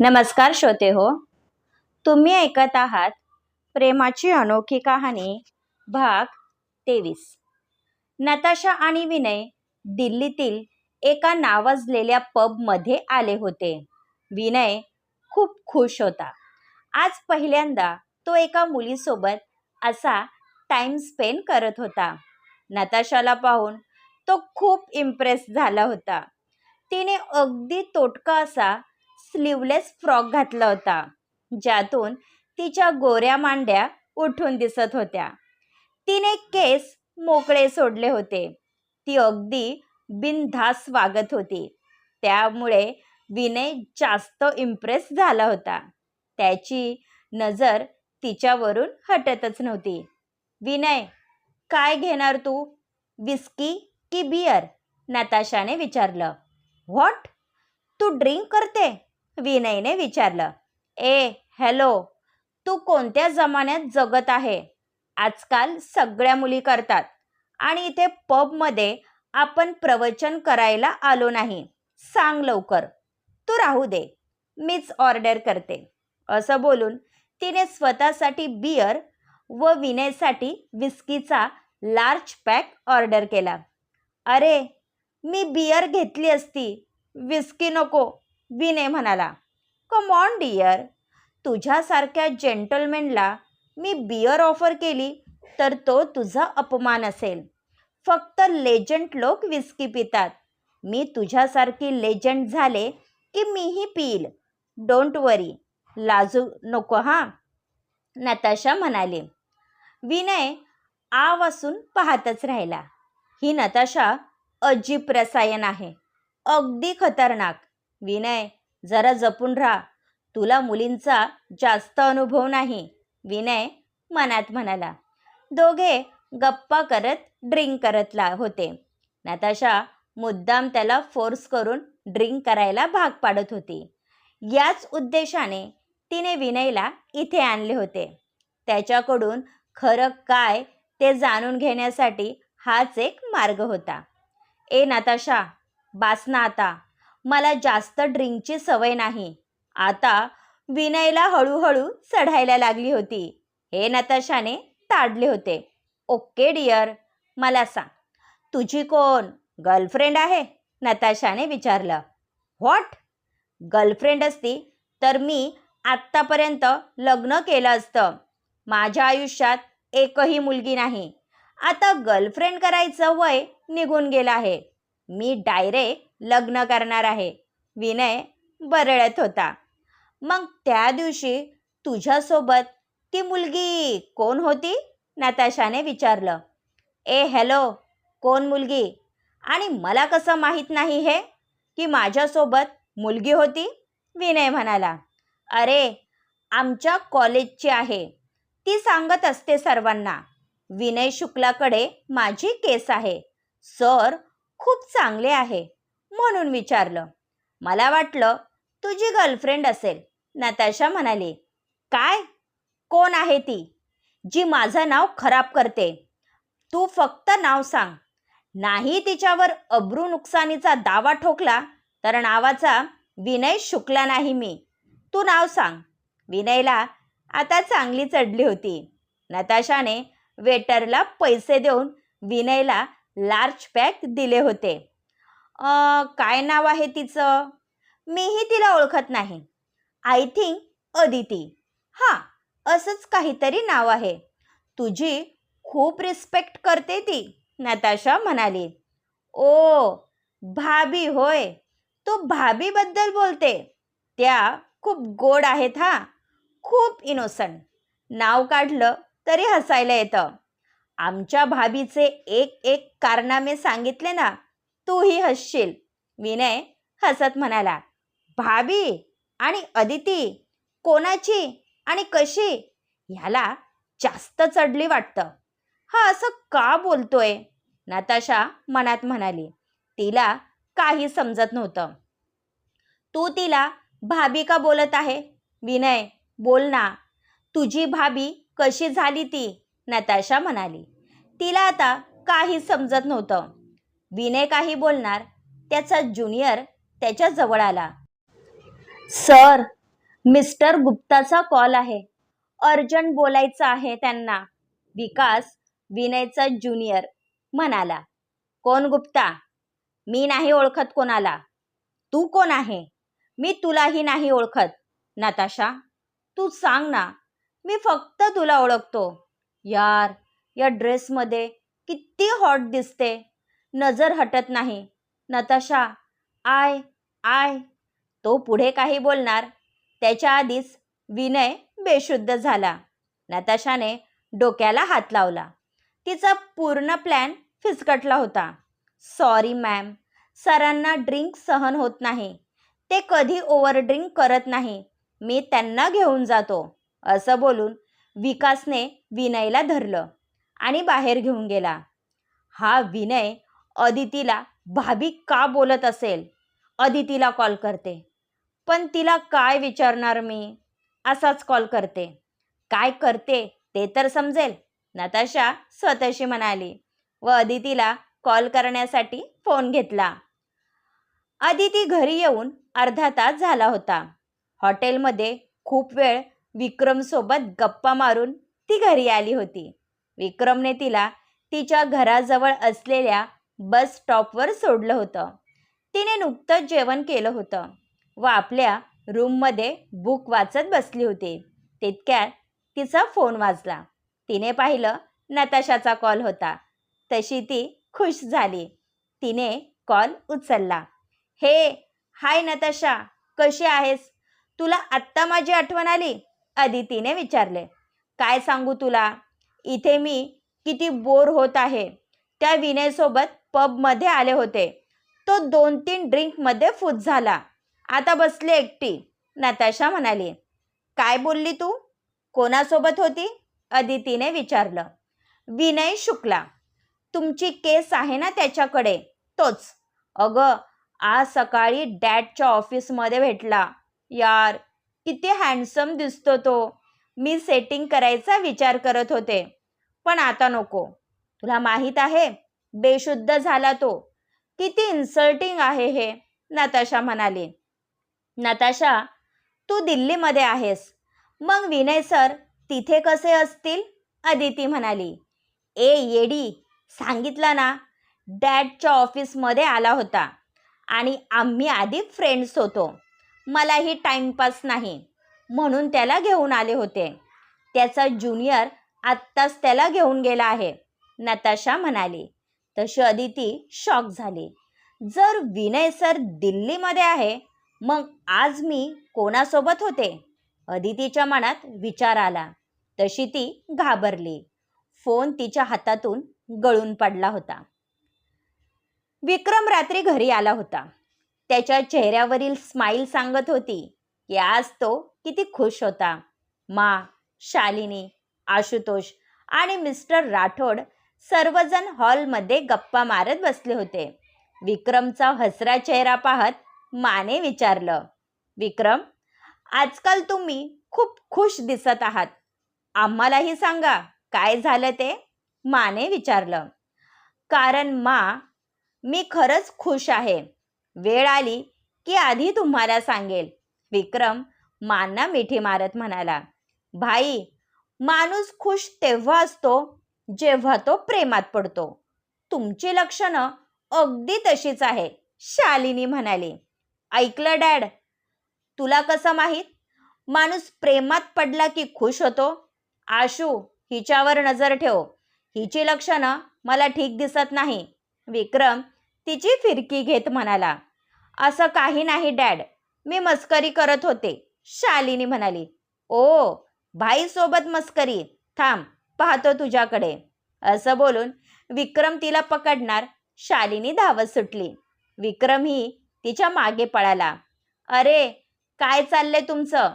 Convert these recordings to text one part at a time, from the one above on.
नमस्कार श्रोते हो तुम्ही ऐकत आहात प्रेमाची अनोखी कहाणी भाग तेवीस. नताशा आणि विनय दिल्लीतील एका नावाजलेल्या पबमध्ये आले होते. विनय खूप खुश होता. आज पहिल्यांदा तो एका मुलीसोबत असा टाइम स्पेंड करत होता. नताशाला पाहून तो खूप इम्प्रेस झाला होता. तिने अगदी तोटका असा स्लीवलेस फ्रॉक घातला होता ज्यातून तिच्या गोऱ्या मांड्या उठून दिसत होत्या. तिने केस मोकळे सोडले होते. ती अगदी बिनधास वागत होती. त्यामुळे विनय जास्त इम्प्रेस झाला होता. त्याची नजर तिच्यावरून हटतच नव्हती. विनय काय घेणार तू? विस्की की बियर नताशाने विचारलं. व्हॉट तू ड्रिंक करते? विनयने विचारलं ए हॅलो तू कोणत्या जमान्यात जगत आहे? आजकाल सगळ्या मुली करतात आणि इथे पबमध्ये आपण प्रवचन करायला आलो नाही. सांग लवकर. तू राहू दे. मीच ऑर्डर करते. असं बोलून तिने स्वतःसाठी बियर व विनयसाठी विस्कीचा लार्ज पॅक ऑर्डर केला. अरे मी बियर घेतली असती. विस्की नको. विनय म्हणाला कम ऑन डियर तुझ्यासारख्या जेंटलमेनला मी बियर ऑफर केली तर तो तुझा अपमान असेल. फक्त लेजंड लोक विस्की पितात. मी तुझ्यासारखी लेजंड झाले की मीही पिईल. डोंट वरी लाजू नको हां. नताशा म्हणाली. विनय आ असून पाहतच राहिला. ही नताशा अजीब रसायन आहे. अगदी खतरनाक. विनय जरा जपून राहा. तुला मुलींचा जास्त अनुभव नाही विनय मनात म्हणाला. दोघे गप्पा करत ड्रिंक करत ला होते. नताशा मुद्दाम त्याला फोर्स करून ड्रिंक करायला भाग पाडत होती. याच उद्देशाने तिने विनयला इथे आणले होते. त्याच्याकडून खरं काय ते जाणून घेण्यासाठी हाच एक मार्ग होता. ए नताशा बासना आता. मला जास्त ड्रिंकची सवय नाही. आता विनयला हळूहळू चढायला लागली होती. हे नताशाने ताडले होते. Okay dear. मला सांग तुझी कोण? गर्लफ्रेंड आहे? नताशाने विचारलं. व्हॉट? गर्लफ्रेंड असती तर मी आत्तापर्यंत लग्न केलं असतं. माझ्या आयुष्यात एकही मुलगी नाही. आता गर्लफ्रेंड करायचं वय निघून गेलं आहे. मी डायरेक्ट लग्न करणार आहे. विनय बरळत होता. मग त्या दिवशी तुझ्यासोबत ती मुलगी कोण होती? नताशाने विचारलं. ए हॅलो कोण मुलगी? आणि मला कसं माहीत नाही हे? की माझ्यासोबत मुलगी होती? विनय म्हणाला. अरे आमच्या कॉलेजची आहे. ती सांगत असते सर्वांना. विनय शुक्लाकडे माझी केस आहे. सर खूप चांगले आहे म्हणून विचारलं. मला वाटलं तुझी गर्लफ्रेंड असेल नताशा म्हणाली. काय? कोण आहे ती? जी माझं नाव खराब करते. तू फक्त नाव सांग. नाही तिच्यावर अब्रू नुकसानीचा दावा ठोकला तर नावाचा विनय शुक्ला नाही मी. तू नाव सांग. विनयला आता चांगली चढली होती. नताशाने वेटरला पैसे देऊन विनयला लार्ज पॅक दिले होते. काय नाव आहे तिचं? मीही तिला ओळखत नाही. I think Aditi. हां असंच काहीतरी नाव आहे. तुझी खूप रिस्पेक्ट करते ती नताशा म्हणाली. ओ भाभी होय. तू भाभीबद्दल बोलते. त्या खूप गोड आहेत हा. खूप इनोसंट नाव काढलं तरी हसायला येतं. आमच्या भाभीचे एक एक कारनामे सांगितले ना तूही हसशील. विनय हसत म्हणाला भाभी आणि अदिती कोणाची आणि कशी? ह्याला जास्त चढली वाटतं. हा असं का बोलतोय? नताशा मनात म्हणाली. तिला काही समजत नव्हतं. तू तिला भाभी का बोलत आहे? विनय बोल ना. तुझी भाभी कशी झाली ती? नताशा म्हणाली. तिला आता काही समजत नव्हतं. विनय काही बोलणार त्याचा ज्युनियर त्याच्याजवळ आला. सर मिस्टर गुप्ताचा कॉल आहे. अर्जंट बोलायचं आहे त्यांना. विकास विनयचा ज्युनियर म्हणाला. कोण गुप्ता? मी नाही ओळखत कोणाला. तू कोण आहे? मी तुलाही नाही ओळखत. नताशा तू सांग ना. मी फक्त तुला ओळखतो. यार या ड्रेसमध्ये किती हॉट दिसते. नजर हटत नाही. Natasha I I. तो पुढे काही बोलणार. त्याच्या आधीच विनय बेशुद्ध झाला. नताशाने डोक्याला हात लावला. तिचा पूर्ण प्लॅन फिसकटला होता. Sorry ma'am. सरांना ड्रिंक सहन होत नाही. ते कधी ओव्हर ड्रिंक करत नाही. मी त्यांना घेऊन जातो. असं बोलून विकासने विनयला धरलं आणि बाहेर घेऊन गेला. हा विनय अदितीला भाभी का बोलत असेल? अदितीला कॉल करते. पण तिला काय विचारणार मी? असाच कॉल करते. काय करते ते तर समजेल नताशा स्वतःशी म्हणाली व अदितीला कॉल करण्यासाठी फोन घेतला. अदिती घरी येऊन अर्धा तास झाला होता. हॉटेलमध्ये खूप वेळ विक्रमसोबत गप्पा मारून ती घरी आली होती. विक्रमने तिला तिच्या घराजवळ असलेल्या बस स्टॉपवर सोडलं होतं. तिने नुकतंच जेवण केलं होतं व आपल्या रूममध्ये बुक वाचत बसली होती. तितक्यात तिचा फोन वाजला. तिने पाहिलं नताशाचा कॉल होता. तशी ती खुश झाली. तिने कॉल उचलला. हे हाय नताशा कशी आहेस? तुला आत्ता माझी आठवण आली? अदितीने विचारले. काय सांगू तुला? इथे मी किती बोर होत आहे. त्या विनयसोबत पबमध्ये आले होते. तो दोन तीन ड्रिंकमध्ये फूट झाला. आता बसले एकटी नताशा म्हणाली. काय बोलली तू? कोणासोबत होती? अदितीने विचारलं. विनय शुक्ला. तुमची केस आहे ना त्याच्याकडे? तोच. अगं आज सकाळी डॅडच्या ऑफिसमध्ये भेटला. यार किती हँडसम दिसतो तो. मी सेटिंग करायचा विचार करत होते. पण आता नको. तुला माहीत आहे बेशुद्ध झाला तो. किती इन्सल्टिंग आहे हे नताशा म्हणाली. नताशा तू दिल्लीमध्ये आहेस. मग विनय सर तिथे कसे असतील? अदिती म्हणाली. ए येडी सांगितलं ना डॅडच्या ऑफिसमध्ये आला होता. आणि आम्ही आधी फ्रेंड्स होतो. मलाही टाईमपास नाही. म्हणून त्याला घेऊन आले होते. त्याचा ज्युनियर आत्ताच त्याला घेऊन गेला आहे नताशा म्हणाली. तशी अदिती शॉक झाली. जर विनय सर दिल्लीमध्ये आहे मग आज मी कोणासोबत होते? अदितीच्या मनात विचार आला. तशी ती घाबरली. फोन तिच्या हातातून गळून पडला होता. विक्रम रात्री घरी आला होता. त्याच्या चेहऱ्यावरील स्माईल सांगत होती की आज तो किती खुश होता. मा शालिनी आशुतोष आणि मिस्टर राठोड सर्वजण हॉलमध्ये गप्पा मारत बसले होते. विक्रमचा हसरा चेहरा पाहत माने विचारलं विक्रम आजकाल तुम्ही खूप खुश दिसत आहात. आम्हालाही सांगा काय झालं ते? माने विचारलं. कारण मा मी खरंच खुश आहे. वेळ आली की आधी तुम्हाला सांगेल. विक्रम मानना मिठी मारत म्हणाला भाई माणूस खुश तेव्हा असतो जेव्हा तो प्रेमात पडतो. तुमची लक्षणं अगदी तशीच आहे शालिनी म्हणाली. ऐकलं डॅड? तुला कसं माहीत? माणूस प्रेमात पडला की खुश होतो? आशू हिच्यावर नजर ठेव. हिची लक्षणं मला ठीक दिसत नाही. विक्रम तिची फिरकी घेत म्हणाला असं काही नाही डॅड. मी मस्करी करत होते. शालिनी म्हणाली ओ भाईसोबत मस्करी. थांब पाहतो तुझ्याकडे. असं बोलून विक्रम तिला पकडणार. शालिनी धावत सुटली. विक्रम ही तिच्यामागे पळाला. अरे काय चाललंय तुमचं?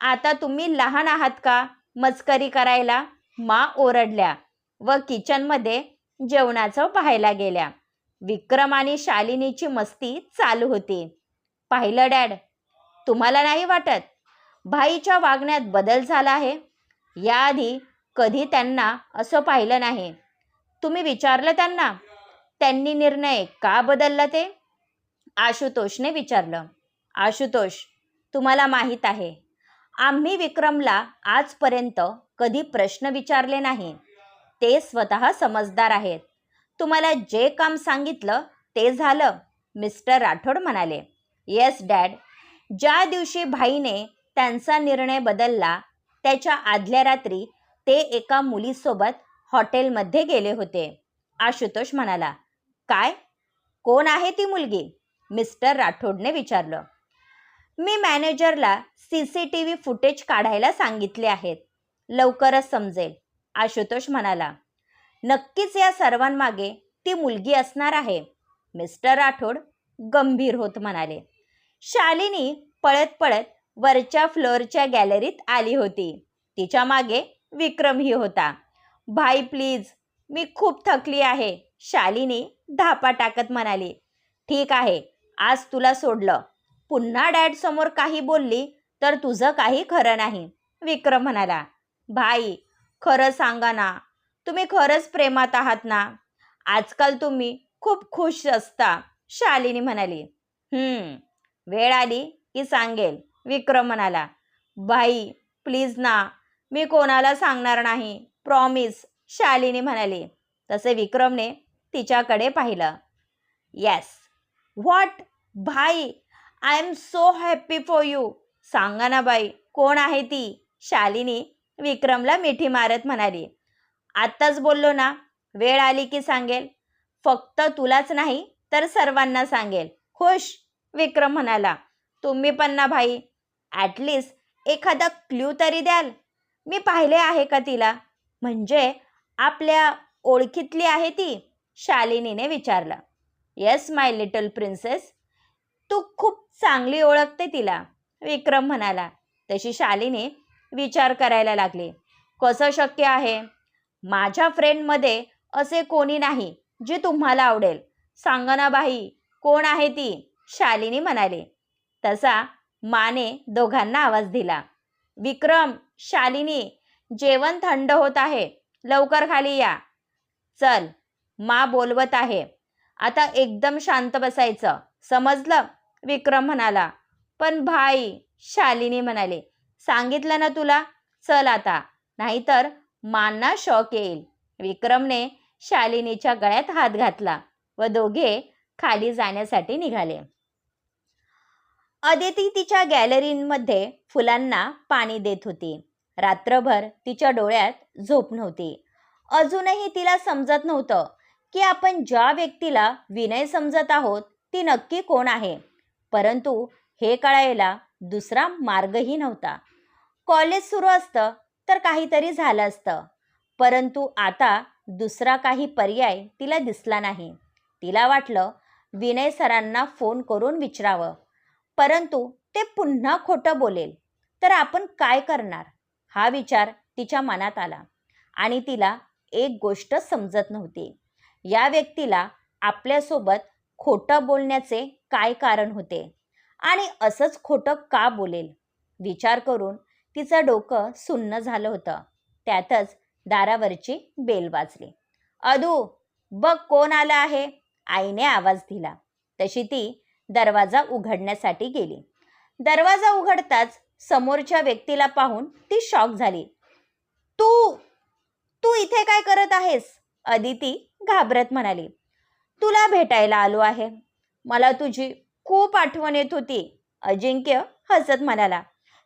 आता तुम्ही लहान आहात का मस्करी करायला? मा ओरडल्या व किचनमध्ये जेवणाचं पाहायला गेल्या. विक्रम आणि शालिनीची मस्ती चालू होती. पाहिलं डॅड? तुम्हाला नाही वाटत? भाईच्या वागण्यात बदल झाला आहे. याआधी कधी त्यांना असं पाहिलं नाही. तुम्ही विचारलं त्यांना? त्यांनी निर्णय का बदलला ते? आशुतोषने विचारलं. आशुतोष तुम्हाला माहीत आहे आम्ही विक्रमला आजपर्यंत कधी प्रश्न विचारले नाही. ते स्वतः समजदार आहेत. तुम्हाला जे काम सांगितलं ते झालं मिस्टर राठोड म्हणाले. Yes dad. ज्या दिवशी भाईने त्यांचा निर्णय बदलला त्याच्या आदल्या रात्री ते एका मुलीसोबत हॉटेलमध्ये गेले होते. आशुतोष म्हणाला काय? कोण आहे ती मुलगी? मिस्टर राठोडने विचारलं. मी मॅनेजरला C C T V footage काढायला सांगितले आहेत. लवकरच समजेल आशुतोष म्हणाला. नक्कीच या सर्वांमागे ती मुलगी असणार आहे. मिस्टर राठोड गंभीर होत म्हणाले. शालिनी पळत पळत वरच्या फ्लोअरच्या गॅलरीत आली होती. तिच्यामागे विक्रमही होता. भाई प्लीज मी खूप थकली आहे शालिनी धापा टाकत म्हणाली. ठीक आहे आज तुला सोडलं. पुन्हा डॅड समोर काही बोलली तर तुझं काही खरं नाही विक्रम म्हणाला. भाई खरं सांगा ना तुम्ही खरंच प्रेमात आहात ना? आजकाल तुम्ही खूप खुश असता शालिनी म्हणाली. "हम्म, वेळ आली की सांगेल विक्रम म्हणाला. भाई प्लीज ना मी कोणाला सांगणार नाही प्रॉमिस शालिनी म्हणाली. तसे विक्रमने तिच्याकडे पाहिलं. येस व्हॉट भाई I am so happy for you सांगा ना बाई कोण आहे ती? शालिनी विक्रमला मिठी मारत म्हणाली. आत्ताच बोललो ना वेळ आली की सांगेल. फक्त तुलाच नाही तर सर्वांना सांगेल. खुश विक्रम म्हणाला. तुम्ही पण ना भाई ॲटलिस्ट एखादा क्ल्यू तरी द्याल. मी पाहिले आहे का तिला? म्हणजे आपल्या ओळखीतली आहे ती शालिनीने विचारलं. येस माय लिटल प्रिन्सेस तू खूप चांगली ओळखते तिला विक्रम म्हणाला. तशी शालिनी विचार करायला लागली. कसं शक्य आहे? माझ्या फ्रेंडमध्ये असे कोणी नाही जे तुम्हाला आवडेल. सांगा ना बाई कोण आहे ती? शालिनी म्हणाली. तसा माने दोघांना आवाज दिला. विक्रम शालिनी जेवण थंड होत आहे. लवकर खाली या. चल मा बोलवत आहे. आता एकदम शांत बसायचं. समजलं? विक्रम म्हणाला. पण भाई शालिनी म्हणाले. सांगितलं ना तुला? चल आता. नाहीतर मांना शॉक येईल. विक्रमने शालिनीच्या गळ्यात हात घातला व दोघे खाली जाण्यासाठी निघाले. अदिती तिच्या गॅलरीमध्ये फुलांना पाणी देत होती. रात्रभर तिच्या डोळ्यात झोप नव्हती. अजूनही तिला समजत नव्हतं की आपण ज्या व्यक्तीला विनय समजत आहोत ती नक्की कोण आहे? परंतु हे कळायला दुसरा मार्गही नव्हता. कॉलेज सुरू असतं तर काहीतरी झालं असतं. परंतु आता दुसरा काही पर्याय तिला दिसला नाही. तिला वाटलं विनय सरांना फोन करून विचारावं. परंतु ते पुन्हा खोटं बोलेल. तर आपण काय करणार? हा विचार तिच्या मनात आला. आणि तिला एक गोष्ट समजत नव्हती. या व्यक्तीला आपल्यासोबत खोटं बोलण्याचे काय कारण होते? आणि असंच खोटं का बोलेल? विचार करून तिचं डोकं सुन्न झालं होतं. त्यातच दारावरची बेल वाजली. अदू बघ कोण आला आहे? आईने आवाज दिला. तशी ती दरवाजा उघडण्यासाठी गेली. दरवाजा उघडताच समोरच्या व्यक्तीला पाहून ती शॉक झाली. तू तू इथे काय करत आहेस? अदिती घाबरत म्हणाली. तुला भेटायला आलो आहे. मला तुझी खूप आठवण येत होती अजिंक्य हसत म्हणाला.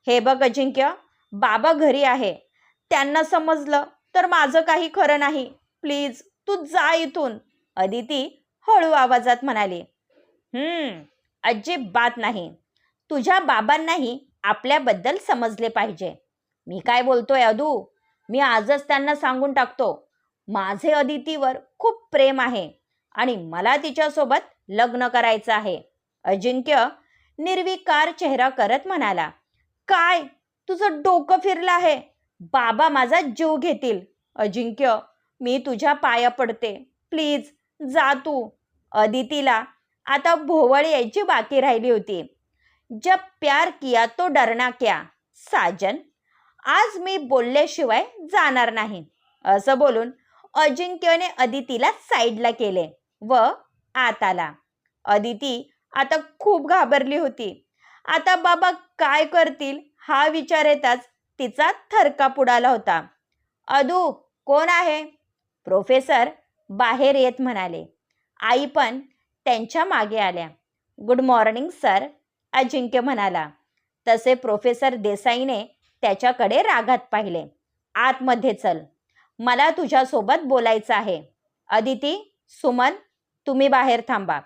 हे बघ अजिंक्य बाबा घरी आहे. त्यांना समजलं तर माझं काही खरं नाही. प्लीज तू जा इथून. अदिती हळू आवाजात म्हणाली हम्म अजिबात नाही. तुझ्या बाबांनाही आपल्याबद्दल समजले पाहिजे. मी काय बोलतोय अदू? मी आजच त्यांना सांगून टाकतो. माझे अदितीवर खूप प्रेम आहे आणि मला तिच्यासोबत लग्न करायचं आहे. अजिंक्य निर्विकार चेहरा करत म्हणाला काय? तुझं डोकं फिरलं आहे. बाबा माझा जीव घेतील. अजिंक्य मी तुझ्या पाया पडते. प्लीज जा तू. अदितीला आता भोवळ यायची बाकी राहिली होती. जब प्यार किया तो डरना क्या? साजन आज मी बोलल्याशिवाय जाणार नाही. असं बोलून अजिंक्यने अदितीला साईडला केले व आत आला. अदिती आता खूप घाबरली होती. आता बाबा काय करतील? हा विचार येताच तिचा थरकाप उडाला होता. अदू कोण आहे? प्रोफेसर बाहेर येत म्हणाले. आई पण त्यांच्या मागे आल्या. गुड मॉर्निंग सर अजिंक्य म्हणाला. तसे प्रोफेसर देसाईने त्याच्याकडे रागात पाहिले. आतमध्ये चल. मला तुझ्यासोबत बोलायचं आहे. अदिती सुमन तुम्ही बाहेर थांबा.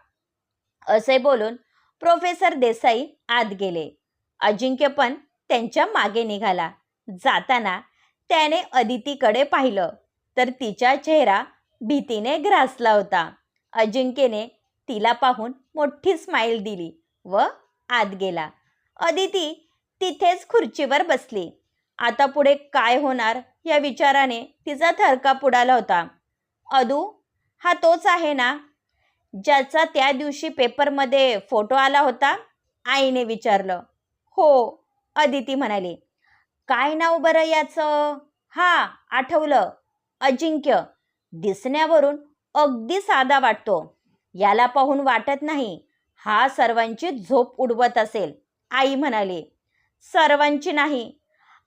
असे बोलून प्रोफेसर देसाई आत गेले. अजिंक्य पण त्यांच्या मागे निघाला. जाताना त्याने अदितीकडे पाहिलं तर तिचा चेहरा भीतीने ग्रासला होता. अजिंक्यने तिला पाहून मोठी स्माईल दिली व आत गेला. अदिती तिथेच खुर्चीवर बसली. आता पुढे काय होणार या विचाराने तिचा थरकाप उडाला होता. अदू हा तोच आहे ना? ज्याचा त्या दिवशी पेपरमध्ये फोटो आला होता? आईने विचारलं. हो अदिती म्हणाली. काय नाव बरं याचं? हा आठवलं. अजिंक्य. दिसण्यावरून अगदी साधा वाटतो. याला पाहून वाटत नाही. हा सर्वांची झोप उडवत असेल आई म्हणाली. सर्वांची नाही.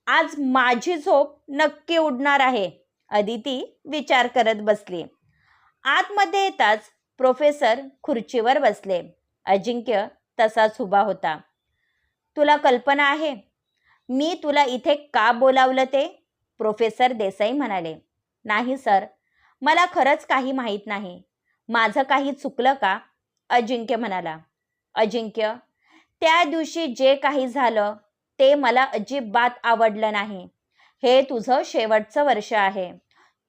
आज माझी झोप नक्की उडणार आहे अदिती विचार करत बसली. आतमध्ये येताच प्रोफेसर खुर्चीवर बसले. अजिंक्य तसाच उभा होता. तुला कल्पना आहे? मी तुला इथे का बोलावलं ते? प्रोफेसर देसाई म्हणाले. नाही सर. मला खरंच काही माहीत नाही. माझं काही चुकलं का? अजिंक्य म्हणाला. अजिंक्य त्या दिवशी जे काही झालं ते मला अजिबात आवडलं नाही. हे तुझं शेवटचं वर्ष आहे.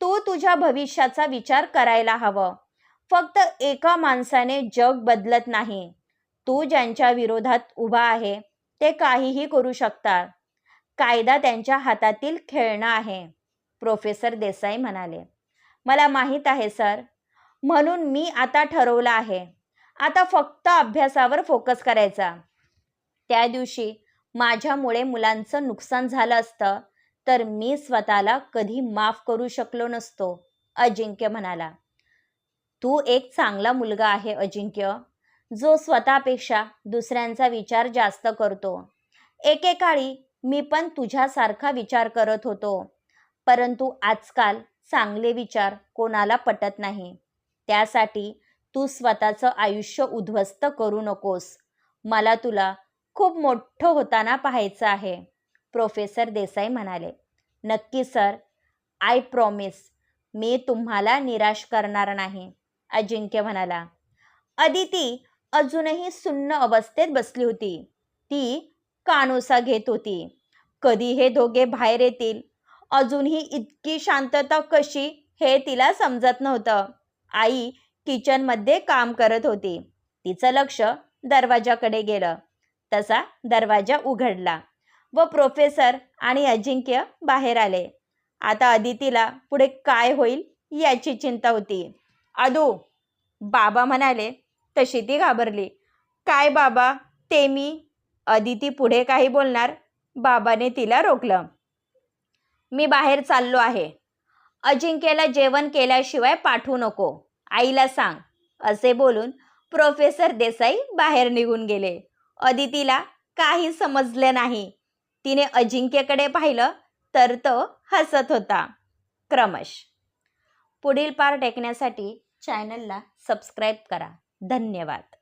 तू तुझ्या भविष्याचा विचार करायला हवं. फक्त एका माणसाने जग बदलत नाही. तू ज्यांच्या विरोधात उभा आहे ते काहीही करू शकतात कायदा त्यांच्या हातातील खेळणं आहे. प्रोफेसर देसाई म्हणाले. मला माहीत आहे सर. म्हणून मी आता ठरवलं आहे. आता फक्त अभ्यासावर फोकस करायचा. त्या दिवशी माझ्यामुळे मुलांचं नुकसान झालं असतं तर मी स्वतःला कधी माफ करू शकलो नसतो अजिंक्य म्हणाला. तू एक चांगला मुलगा आहे अजिंक्य. जो स्वतःपेक्षा दुसऱ्यांचा विचार जास्त करतो. एकेकाळी मी पण तुझ्यासारखा विचार करत होतो. परंतु आजकाल चांगले विचार कोणाला पटत नाही. त्यासाठी तू स्वतःचं आयुष्य उद्ध्वस्त करू नकोस. मला तुला खूप मोठं होताना पाहायचं आहे. प्रोफेसर देसाई म्हणाले. नक्की सर. I promise. मी तुम्हाला निराश करणार नाही. अजिंक्य म्हणाला. अदिती अजूनही सुन्न अवस्थेत बसली होती. ती कानोसा घेत होती. कधी हे दोघे बाहेर येतील? अजूनही इतकी शांतता कशी हे तिला समजत नव्हतं. आई किचनमध्ये काम करत होती. तिचं लक्ष दरवाजाकडे गेलं. तसा दरवाजा उघडला व प्रोफेसर आणि अजिंक्य बाहेर आले. आता अदितीला पुढे काय होईल याची चिंता होती. अदू बाबा म्हणाले तशी ती घाबरली. काय बाबा ते मी अदिती पुढे काही बोलणार बाबाने तिला रोखलं. मी बाहेर चाललो आहे. अजिंक्यला जेवण केल्याशिवाय पाठवू नको. आईला सांग. असे बोलून प्रोफेसर देसाई बाहेर निघून गेले. अदितीला काही समजले नाही. तिने अजिंक्यकडे पाहिलं तर तो हसत होता. क्रमश. पुढील पार टेकण्यासाठी चॅनलला सबस्क्राईब करा. धन्यवाद.